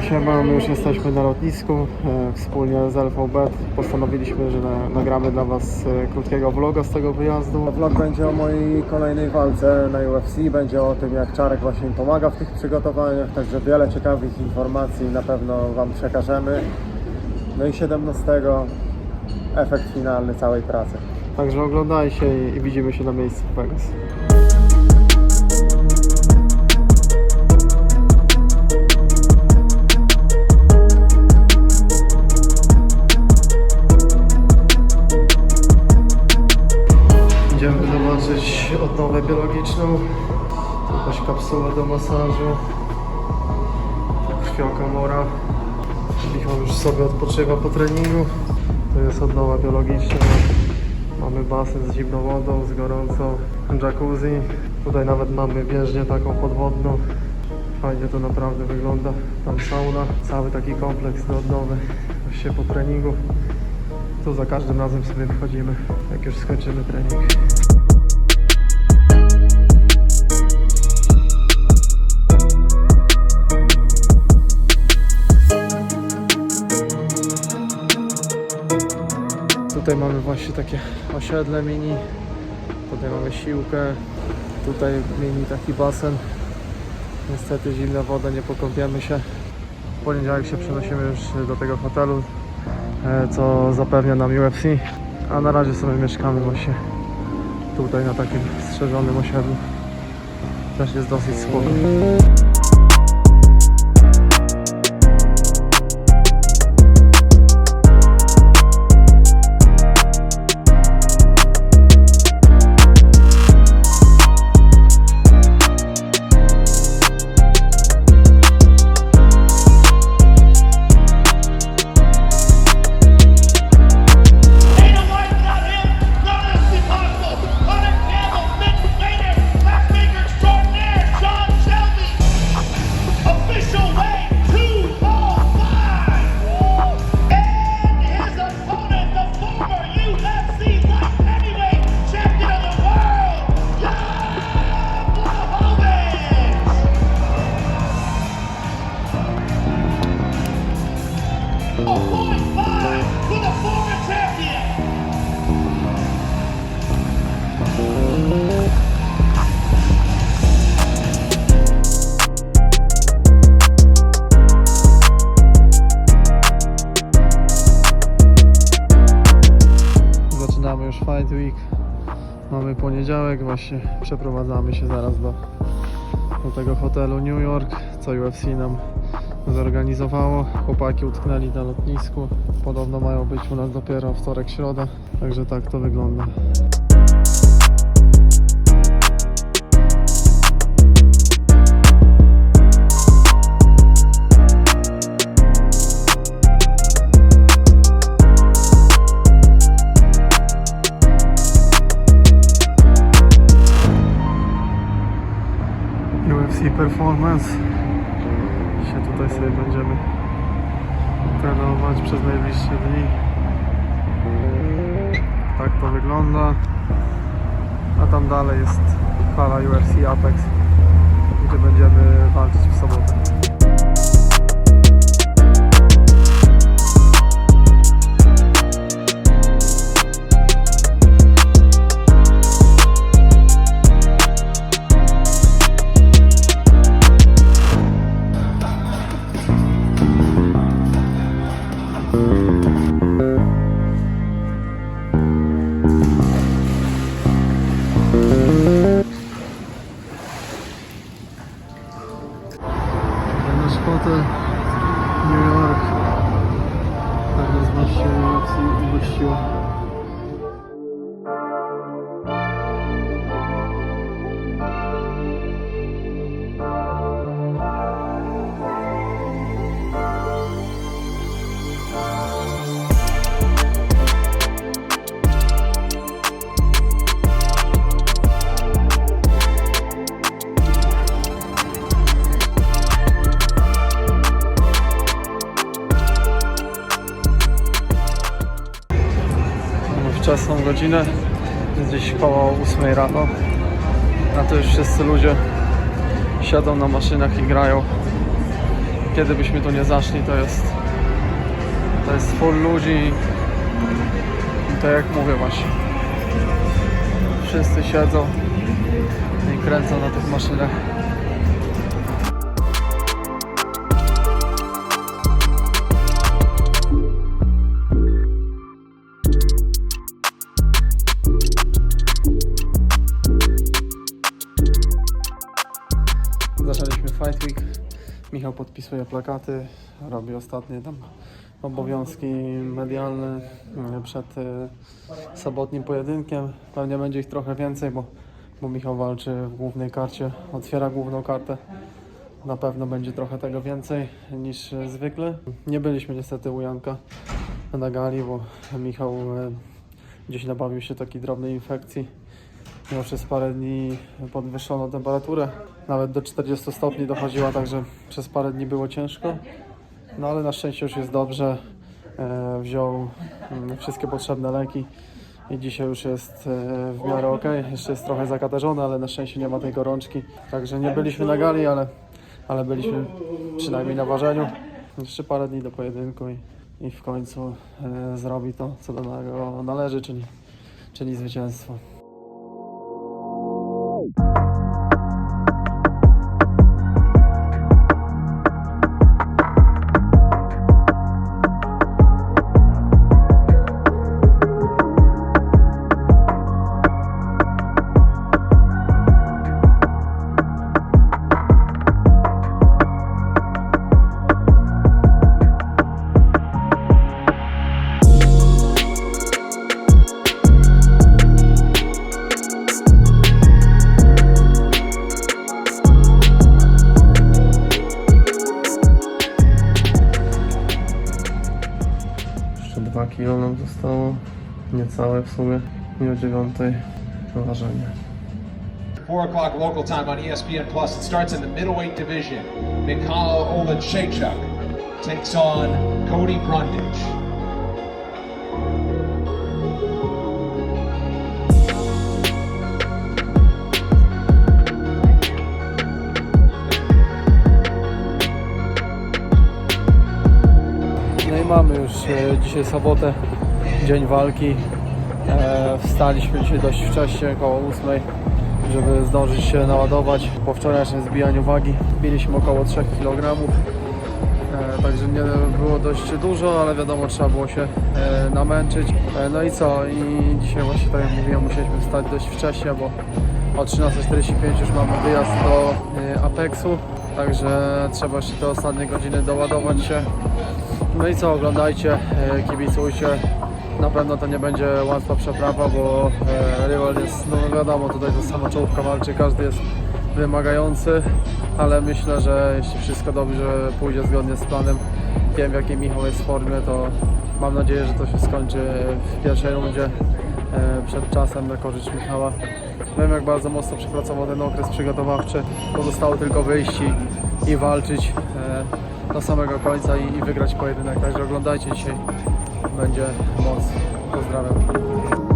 Siema, siema, my już jesteśmy na lotnisku e, wspólnie z LVB. Postanowiliśmy, że na, nagramy dla Was e, krótkiego vloga z tego wyjazdu. Vlog będzie o mojej kolejnej walce na UFC, będzie o tym jak Czarek właśnie pomaga w tych przygotowaniach, także wiele ciekawych informacji na pewno Wam przekażemy. No i 17 efekt finalny całej pracy. Także oglądajcie i, i widzimy się na miejscu w Vegas. Odnowę biologiczną, jakąś kapsułę do masażu, krwiokomora. Michał już sobie odpoczywa po treningu. To jest odnowa biologiczna. Mamy basen z zimną wodą, z gorącą jacuzzi. Tutaj nawet mamy bieżnię taką podwodną. Fajnie to naprawdę wygląda. Tam sauna, cały taki kompleks do odnowy. Właśnie po treningu. Tu za każdym razem sobie wchodzimy, jak już skończymy trening. Tutaj mamy właśnie takie osiedle mini. Tutaj mamy siłkę. Tutaj mini taki basen. Niestety zimna woda, nie pokąpiemy się. W poniedziałek się przenosimy już do tego hotelu, e, co zapewnia nam UFC. A na razie sobie mieszkamy właśnie tutaj na takim strzeżonym osiedlu. Też jest dosyć spoko. Przeprowadzamy się zaraz do, do tego hotelu New York, co UFC nam zorganizowało. Chłopaki utknęli na lotnisku. Podobno mają być u nas dopiero wtorek, środa. Także tak to wygląda. Performance. Dzisiaj tutaj sobie będziemy trenować przez najbliższe dni. Tak to wygląda. A tam dalej jest hala UFC Apex, gdzie będziemy walczyć w sobotę. Tak nas godzinę, gdzieś koło 8 rano. A to już wszyscy ludzie siedzą na maszynach i grają. Kiedy byśmy tu nie zaszli, to jest to jest full ludzi. I to jak mówię właśnie. Wszyscy siedzą i kręcą na tych maszynach Michał podpisuje plakaty, robi ostatnie tam obowiązki medialne mm, przed y, sobotnim pojedynkiem. Pewnie będzie ich trochę więcej, bo, bo Michał walczy w głównej karcie, otwiera główną kartę. Na pewno będzie trochę tego więcej niż zwykle. Nie byliśmy niestety u Janka na gali, bo Michał y, gdzieś nabawił się takiej drobnej infekcji. Miał przez parę dni podwyższoną temperaturę, nawet do 40 stopni dochodziła, także przez parę dni było ciężko. No ale na szczęście już jest dobrze. E, wziął mm, wszystkie potrzebne leki i dzisiaj już jest e, w miarę ok. Jeszcze jest trochę zakatarzony, ale na szczęście nie ma tej gorączki. Także nie byliśmy na gali, ale, ale byliśmy przynajmniej na ważeniu. Jeszcze parę dni do pojedynku i, i w końcu e, zrobi to, co do niego należy, czyli, czyli zwycięstwo. Kilo nam zostało, niecałe w sumie i o 9 ważenie. 4 o'clock local time on ESPN Plus. It starts in the middleweight division. Mikhail Olechechuk takes on Cody Brundage. Dzisiaj sobotę, dzień walki. E, wstaliśmy dzisiaj dość wcześnie, około 8, żeby zdążyć się naładować. Po wczorajszym zbijaniu wagi biliśmy około 3 kg. E, także nie było dość dużo, ale wiadomo, trzeba było się e, namęczyć. No i co? I dzisiaj właśnie, tak jak mówiłem, musieliśmy wstać dość wcześnie, bo o 13.45 już mamy wyjazd do Apexu. Także trzeba jeszcze te ostatnie godziny doładować się. No i co, oglądajcie, e, kibicujcie. Na pewno to nie będzie łatwa przeprawa, bo e, rywal jest, no wiadomo, tutaj to sama czołówka walczy, każdy jest wymagający, ale myślę, że jeśli wszystko dobrze pójdzie zgodnie z planem, wiem w jakiej Michał jest formie, to mam nadzieję, że to się skończy w pierwszej rundzie e, przed czasem na korzyść Michała. Wiem jak bardzo mocno przepracował ten okres przygotowawczy, pozostało tylko wyjść i, i walczyć do samego końca i, i wygrać pojedynek. Także oglądajcie dzisiaj, będzie moc. Pozdrawiam.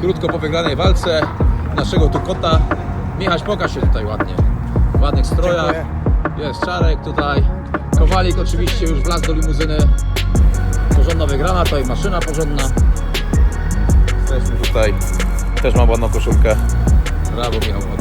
Krótko po wygranej walce naszego tu kota. Michaś, pokaż się tutaj ładnie. W ładnych strojach. Jest Czarek tutaj. Kowalik oczywiście już wlazł do limuzyny. Porządna wygrana, tutaj maszyna porządna. Jesteśmy tutaj. Też mam ładną koszulkę. Brawo Michał.